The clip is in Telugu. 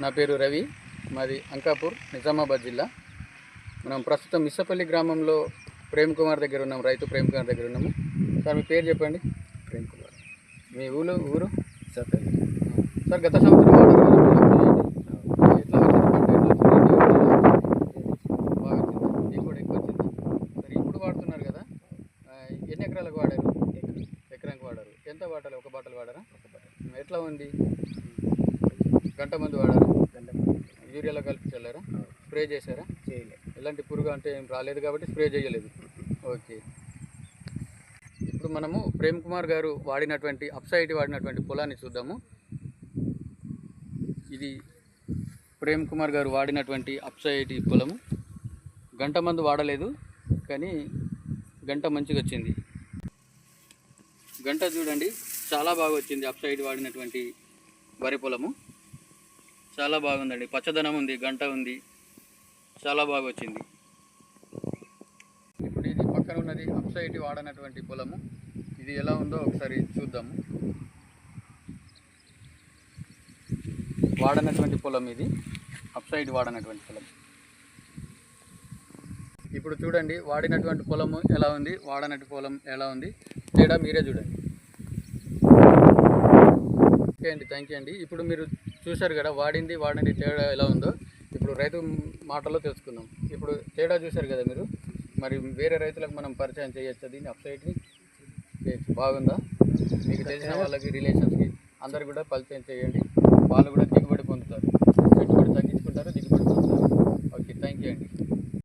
నా పేరు రవి మాది అంకాపూర్ నిజామాబాద్ జిల్లా. మనం ప్రస్తుతం మిస్సపల్లి గ్రామంలో ప్రేమ్ కుమార్ దగ్గర ఉన్నాం రైతు ప్రేమ్ కుమార్ దగ్గర ఉన్నాము. సార్ మీ పేరు చెప్పండి. ప్రేమ్ కుమార్. మీ ఊరు ఊరు? సతల్ సార్ గత సంవత్సరం సరే ఎన్ని ఎకరాలకు వాడారు? ఎకరానికి. వాడారు. ఎంత బాటలు ఒక బాటలు వాడారా? ఎట్లా ఉంది? గంట మంది వాడారు యూరియాలో కలిపి చల్లారా? స్ప్రే చేశారా? చేయలే ఎలాంటి పురుగు అంటే ఏం రాలేదు కాబట్టి స్ప్రే చేయలేదు. ఓకే. ఇప్పుడు మనము ప్రేమ్ కుమార్ గారు వాడినటువంటి అప్సైట్ వాడినటువంటి పొలాన్ని చూద్దాము. ఇది ప్రేమ్ కుమార్ గారు వాడినటువంటి అప్సైట్ పొలము. గంట మందు వాడలేదు కానీ గంట మంచిగా వచ్చింది. గంట చూడండి చాలా బాగా వచ్చింది అప్సైడ్ వాడినటువంటి వరి పొలము. చాలా బాగుందండి. పచ్చదనం ఉంది గంట ఉంది. చాలా బాగా వచ్చింది ఇప్పుడు ఇది పక్కన ఉన్నది అప్సైట్ వాడనటువంటి పొలము. ఇది ఎలా ఉందో ఒకసారి చూద్దాము. వాడనటువంటి పొలం ఇది. అప్సైడ్ వాడనటువంటి పొలం. ఇప్పుడు చూడండి వాడినటువంటి పొలము ఎలా ఉంది వాడనటువంటి పొలం ఎలా ఉంది. తేడా మీరే చూడండి. ఓకే అండి థ్యాంక్ యూ అండి. ఇప్పుడు మీరు చూశారు కదా వాడింది వాడండి తేడా ఎలా ఉందో. ఇప్పుడు రైతు మాటలో తెలుసుకుందాం. ఇప్పుడు తేడా చూశారు కదా మీరు? మరి వేరే రైతులకు మనం పరిచయం చేయొచ్చు? దీన్ని అప్సైట్ని బాగుందా? మీకు తెలిసిన వాళ్ళకి రిలేషన్స్కి అందరు కూడా పరిచయం చేయండి. వాళ్ళు కూడా దిగుబడి పొందుతారు.